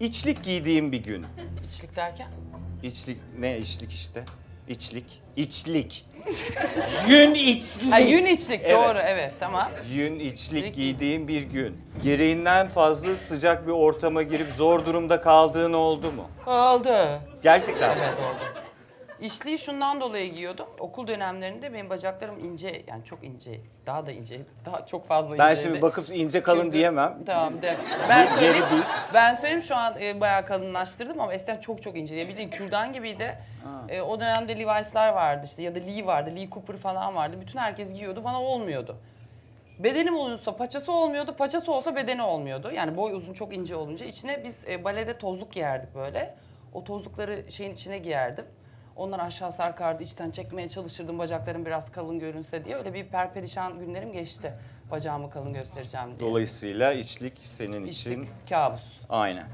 İçlik giydiğim bir gün. İçlik derken? İçlik ne içlik işte? İçlik. İçlik. Yün içlik. Ha yün içlik Evet. doğru evet tamam. Yün içlik giydiğim bir gün. Gereğinden fazla sıcak bir ortama girip zor durumda kaldığın oldu mu? Oldu. Gerçekten mi? Evet oldu. İçliği şundan dolayı giyiyordum. Okul dönemlerinde benim bacaklarım ince yani çok ince. Daha da ince. Daha çok fazla Ben inceydi. şimdi bakıp ince kalın Çünkü- diyemem. Tamam de. Ben Yeri söyleyeyim. değil. Ben söyleyeyim şu an e, bayağı kalınlaştırdım ama eskiden çok çok ince. Ya bildiğin kürdan gibiydi. E, o dönemde Levi's'lar vardı işte ya da Lee vardı. Lee Cooper falan vardı. Bütün herkes giyiyordu. Bana olmuyordu. Bedenim olursa paçası olmuyordu. Paçası olsa bedeni olmuyordu. Yani boy uzun çok ince olunca içine biz e, balede tozluk giyerdik böyle. O tozlukları şeyin içine giyerdim. Onlar aşağı sarkardı, içten çekmeye çalışırdım bacaklarım biraz kalın görünse diye. Öyle bir perperişan günlerim geçti. Bacağımı kalın göstereceğim diye. Dolayısıyla içlik senin için İçlik, kabus. aynen.